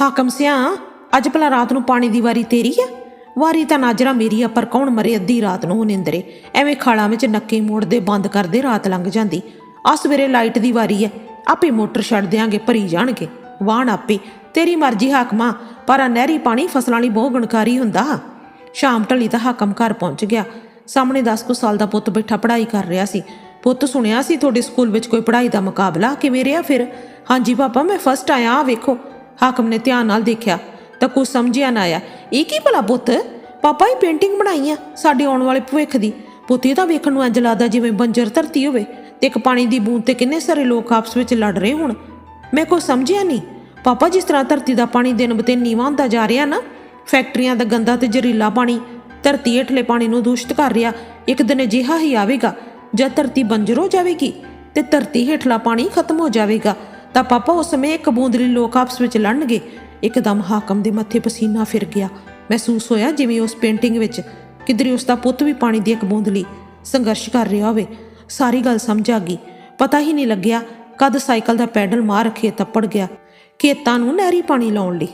ਹਾਕਮ ਸਿਆ ਅੱਜ ਭਲਾ ਰਾਤ ਨੂੰ ਪਾਣੀ ਦੀ ਵਾਰੀ ਤੇਰੀ ਆ? ਵਾਰੀ ਤਾਂ ਨਾਜਰਾ ਮੇਰੀ ਆ, ਪਰ ਕੌਣ ਮਰੇ ਅੱਧੀ ਰਾਤ ਨੂੰ ਉਹ ਨਿੰਦਰੇ? ਐਵੇਂ ਖਾਲਾਂ ਵਿੱਚ ਨੱਕੇ ਮੋੜਦੇ, ਬੰਦ ਕਰਦੇ, ਰਾਤ ਲੰਘ ਜਾਂਦੀ। ਆ ਸਵੇਰੇ ਲਾਈਟ ਦੀ ਵਾਰੀ ਐ, ਆਪੇ ਮੋਟਰ ਛੱਡ ਦਿਆਂਗੇ, ਭਰੀ ਜਾਣਗੇ। ਵਾਹਣ ਆਪੇ, ਤੇਰੀ ਮਰਜ਼ੀ ਹਾਕਮਾ, ਪਰ ਆ ਨਹਿਰੀ ਪਾਣੀ ਫਸਲਾਂ ਲਈ ਬਹੁਤ ਗੁਣਕਾਰੀ ਹੁੰਦਾ। ਸ਼ਾਮ ਢਲੀ ਤਾਂ ਹਾਕਮ ਘਰ ਪਹੁੰਚ ਗਿਆ। ਸਾਹਮਣੇ 10 ਕੁ ਸਾਲ ਦਾ ਪੁੱਤ ਬੈਠਾ ਪੜ੍ਹਾਈ ਕਰ ਰਿਹਾ ਸੀ। ਪੁੱਤ ਸੁਣਿਆ ਸੀ ਤੁਹਾਡੇ ਸਕੂਲ ਵਿੱਚ ਕੋਈ ਪੜ੍ਹਾਈ ਦਾ ਮੁਕਾਬਲਾ ਕਿਵੇਂ ਰਿਹਾ ਫਿਰ? ਹਾਂਜੀ ਪਾਪਾ, ਮੈਂ ਫਸਟ ਆਇਆ ਆ ਵੇਖੋ। ਹਾਕਮ ਨੇ ਧਿਆਨ ਨਾਲ ਦੇਖਿਆ ਤਾਂ ਕੁਝ ਸਮਝਿਆ ਨਾ ਆਇਆ। ਇਹ ਕੀ ਭਲਾ ਪੁੱਤ? ਪਾਪਾ ਇਹ ਪੇਂਟਿੰਗ ਬਣਾਈ ਆ ਸਾਡੇ ਆਉਣ ਵਾਲੇ ਭਵਿੱਖ ਦੀ। ਪੁੱਤ, ਇਹ ਤਾਂ ਵੇਖਣ ਨੂੰ ਇੰਜ ਲੱਗਦਾ ਜਿਵੇਂ ਬੰਜਰ ਧਰਤੀ ਹੋਵੇ ਤੇ ਇੱਕ ਪਾਣੀ ਦੀ ਬੂੰਦ ਤੇ ਕਿੰਨੇ ਸਾਰੇ ਲੋਕ ਆਪਸ ਵਿੱਚ ਲੜ ਰਹੇ ਹੋਣ। ਮੈਂ ਕੁਝ ਸਮਝਿਆ ਨਹੀਂ। ਪਾਪਾ, ਜਿਸ ਤਰ੍ਹਾਂ ਧਰਤੀ ਦਾ ਪਾਣੀ ਦਿਨ ਬਤੇ ਨੀਵਾਂ ਹੁੰਦਾ ਜਾ ਰਿਹਾ ਨਾ, ਫੈਕਟਰੀਆਂ ਦਾ ਗੰਦਾ ਤੇ ਜ਼ਹਿਰੀਲਾ ਪਾਣੀ ਧਰਤੀ ਹੇਠਲੇ ਪਾਣੀ ਨੂੰ ਦੂਸ਼ਿਤ ਕਰ ਰਿਹਾ, ਇੱਕ ਦਿਨ ਅਜਿਹਾ ਹੀ ਆਵੇਗਾ, ਜਦ ਧਰਤੀ ਬੰਜਰ ਹੋ ਜਾਵੇਗੀ ਤੇ ਧਰਤੀ ਹੇਠਲਾ ਪਾਣੀ ਖਤਮ ਹੋ ਜਾਵੇਗਾ। ਤਾਂ ਪਾਪਾ ਉਸ ਸਮੇਂ ਇੱਕ ਬੂੰਦਲੀ ਲੋਕ ਆਪਸ ਵਿੱਚ ਲੜਨਗੇ। ਇੱਕਦਮ ਹਾਕਮ ਦੇ ਮੱਥੇ ਪਸੀਨਾ ਫਿਰ ਗਿਆ। ਮਹਿਸੂਸ ਹੋਇਆ ਜਿਵੇਂ ਉਸ ਪੇਂਟਿੰਗ ਵਿੱਚ ਕਿਧਰੇ ਉਸ ਦਾ ਪੁੱਤ ਵੀ ਪਾਣੀ ਦੀ ਇੱਕ ਬੂੰਦਲੀ ਸੰਘਰਸ਼ ਕਰ ਰਿਹਾ ਹੋਵੇ। ਸਾਰੀ ਗੱਲ ਸਮਝ ਆ ਗਈ। ਪਤਾ ਹੀ ਨਹੀਂ ਲੱਗਿਆ ਕਦ ਸਾਈਕਲ ਦਾ ਪੈਡਲ ਮਾਰ ਖੇਤ ਤੱਪੜ ਗਿਆ। ਖੇਤਾਂ ਨੂੰ ਨਹਿਰੀ ਪਾਣੀ ਲਾਉਣ ਲਈ।